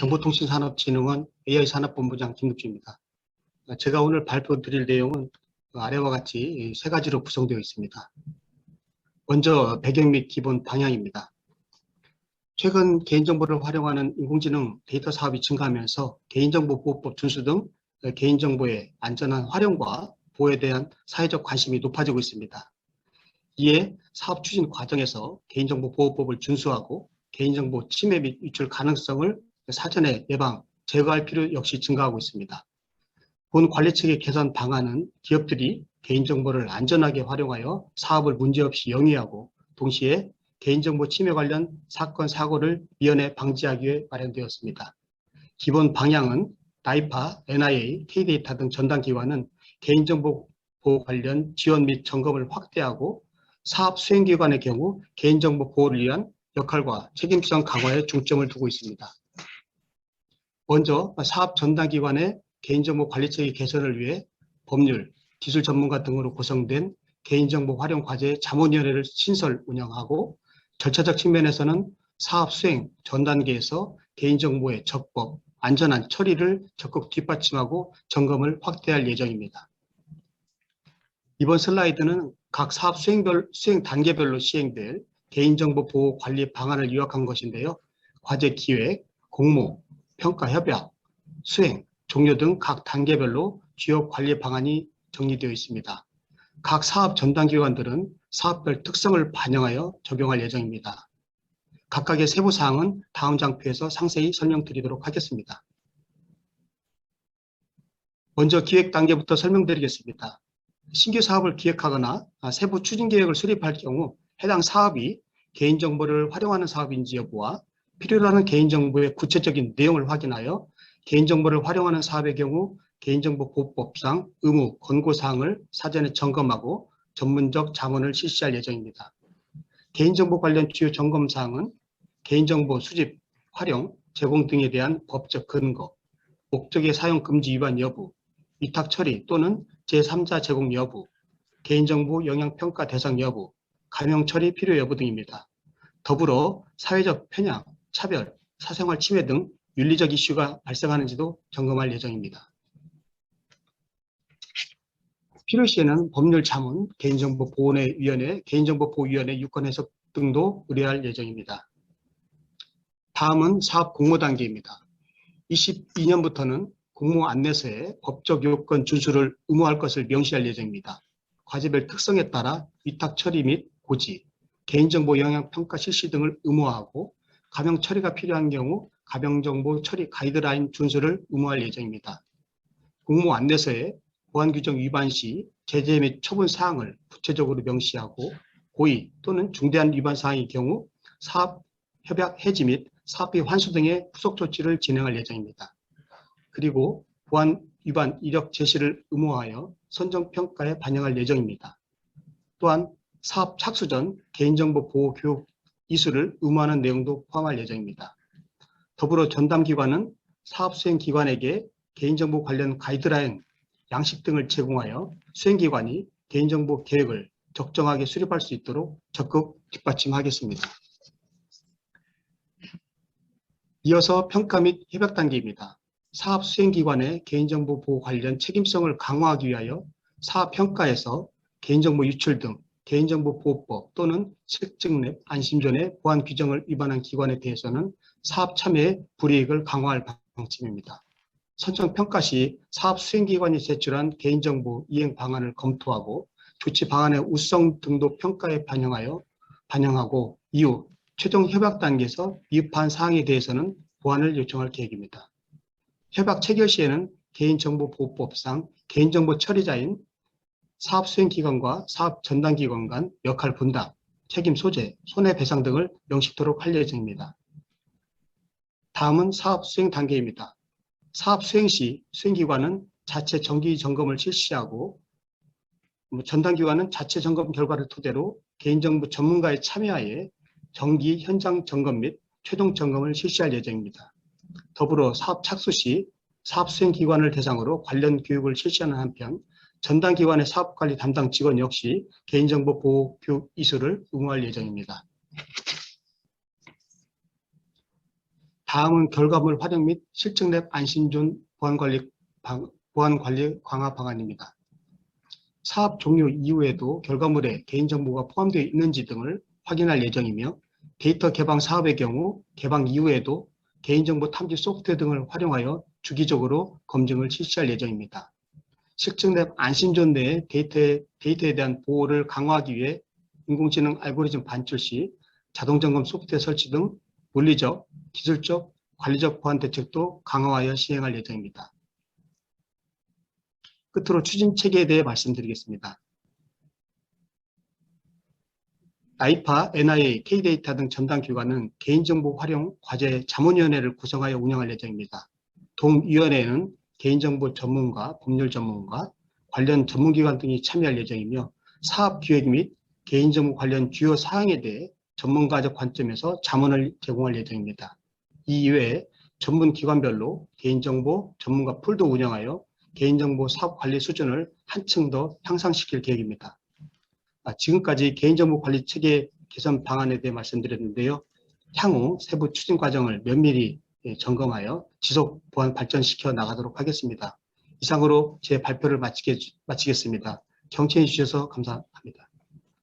정보통신산업진흥원 AI산업본부장 김국주입니다. 제가 오늘 발표 드릴 내용은 아래와 같이 세 가지로 구성되어 있습니다. 먼저 배경 및 기본 방향입니다. 최근 개인정보를 활용하는 인공지능 데이터 사업이 증가하면서 개인정보보호법 준수 등 개인정보의 안전한 활용과 보호에 대한 사회적 관심이 높아지고 있습니다. 이에 사업 추진 과정에서 개인정보보호법을 준수하고 개인정보 침해 및 유출 가능성을 사전에 예방, 제거할 필요 역시 증가하고 있습니다. 본 관리 측의 개선 방안은 기업들이 개인정보를 안전하게 활용하여 사업을 문제없이 영위하고 동시에 개인정보 침해 관련 사건, 사고를 미연에 방지하기 위해 마련되었습니다. 기본 방향은 나이파, NIA, K데이터 등 전담기관은 개인정보 보호 관련 지원 및 점검을 확대하고 사업 수행기관의 경우 개인정보 보호를 위한 역할과 책임성 강화에 중점을 두고 있습니다. 먼저 사업 전담기관의 개인정보 관리 체계 개선을 위해 법률, 기술 전문가 등으로 구성된 개인정보 활용 과제 자문위원회를 신설 운영하고 절차적 측면에서는 사업 수행 전 단계에서 개인정보의 적법, 안전한 처리를 적극 뒷받침하고 점검을 확대할 예정입니다. 이번 슬라이드는 각 사업 수행별, 수행 단계별로 시행될 개인정보 보호 관리 방안을 요약한 것인데요. 과제 기획, 공모, 평가 협약, 수행, 종료 등 각 단계별로 주요 관리 방안이 정리되어 있습니다. 각 사업 전담기관들은 사업별 특성을 반영하여 적용할 예정입니다. 각각의 세부 사항은 다음 장표에서 상세히 설명드리도록 하겠습니다. 먼저 기획 단계부터 설명드리겠습니다. 신규 사업을 기획하거나 세부 추진 계획을 수립할 경우 해당 사업이 개인정보를 활용하는 사업인지 여부와 필요로 하는 개인정보의 구체적인 내용을 확인하여 개인정보를 활용하는 사업의 경우 개인정보보호법상 의무, 권고사항을 사전에 점검하고 전문적 자문을 실시할 예정입니다. 개인정보 관련 주요 점검사항은 개인정보 수집, 활용, 제공 등에 대한 법적 근거, 목적의 사용 금지 위반 여부, 위탁 처리 또는 제3자 제공 여부, 개인정보 영향평가 대상 여부, 감형 처리 필요 여부 등입니다. 더불어 사회적 편향, 차별, 사생활 침해 등 윤리적 이슈가 발생하는지도 점검할 예정입니다. 필요시에는 법률 자문, 개인정보보호위원회, 개인정보보호위원회 유권 해석 등도 의뢰할 예정입니다. 다음은 사업 공모 단계입니다. 22년부터는 공모 안내서에 법적 요건 준수를 의무할 것을 명시할 예정입니다. 과제별 특성에 따라 위탁 처리 및 고지, 개인정보 영향 평가 실시 등을 의무화하고 가명 처리가 필요한 경우 가명정보 처리 가이드라인 준수를 의무할 예정입니다. 공모 안내서에 보안 규정 위반 시 제재 및 처분 사항을 구체적으로 명시하고 고의 또는 중대한 위반 사항의 경우 사업 협약 해지 및 사업비 환수 등의 후속 조치를 진행할 예정입니다. 그리고 보안 위반 이력 제시를 의무화하여 선정평가에 반영할 예정입니다. 또한 사업 착수 전 개인정보 보호 교육 이수를 의무화하는 내용도 포함할 예정입니다. 더불어 전담기관은 사업수행기관에게 개인정보 관련 가이드라인, 양식 등을 제공하여 수행기관이 개인정보 계획을 적정하게 수립할 수 있도록 적극 뒷받침하겠습니다. 이어서 평가 및 협약 단계입니다. 사업 수행기관의 개인정보 보호 관련 책임성을 강화하기 위하여 사업 평가에서 개인정보 유출 등 개인정보보호법 또는 실증랩 안심전의 보안 규정을 위반한 기관에 대해서는 사업 참여의 불이익을 강화할 방침입니다. 선정 평가 시 사업 수행기관이 제출한 개인정보 이행 방안을 검토하고 조치 방안의 우수성 등도 평가에 반영하여 반영하고 이후 최종 협약 단계에서 미흡한 사항에 대해서는 보완을 요청할 계획입니다. 협약 체결 시에는 개인정보보호법상 개인정보 처리자인 사업 수행기관과 사업 전담기관 간 역할 분담, 책임 소재, 손해배상 등을 명시토록 할 예정입니다. 다음은 사업 수행 단계입니다. 사업 수행 시 수행기관은 자체 정기 점검을 실시하고 뭐 전담기관은 자체 점검 결과를 토대로 개인정보 전문가의 참여하에 정기 현장 점검 및 최종 점검을 실시할 예정입니다. 더불어 사업 착수 시 사업 수행기관을 대상으로 관련 교육을 실시하는 한편 전담기관의 사업관리 담당 직원 역시 개인정보 보호 교육 이수를 의무할 예정입니다. 다음은 결과물 활용 및 실증 랩 안심존 보안관리, 방- 보안관리 강화 방안입니다. 사업 종료 이후에도 결과물에 개인정보가 포함되어 있는지 등을 확인할 예정이며 데이터 개방 사업의 경우 개방 이후에도 개인정보 탐지 소프트웨어 등을 활용하여 주기적으로 검증을 실시할 예정입니다. 실증랩 안심존 내의 데이터에, 데이터에 대한 보호를 강화하기 위해 인공지능 알고리즘 반출 시 자동점검 소프트웨어 설치 등 물리적, 기술적, 관리적 보안 대책도 강화하여 시행할 예정입니다. 끝으로 추진 체계에 대해 말씀드리겠습니다. 나이파, NIA, K데이터 등 전담 기관은 개인정보 활용 과제 자문위원회를 구성하여 운영할 예정입니다. 동위원회에는 개인정보 전문가, 법률 전문가, 관련 전문기관 등이 참여할 예정이며 사업 기획 및 개인정보 관련 주요 사항에 대해 전문가적 관점에서 자문을 제공할 예정입니다. 이 이외에 전문 기관별로 개인정보 전문가 풀도 운영하여 개인정보 사업 관리 수준을 한층 더 향상시킬 계획입니다. 아, 지금까지 개인정보 관리 체계 개선 방안에 대해 말씀드렸는데요. 향후 세부 추진 과정을 면밀히 예, 점검하여 지속 보안 발전시켜 나가도록 하겠습니다. 이상으로 제 발표를 마치겠습니다. 경청해 주셔서 감사합니다.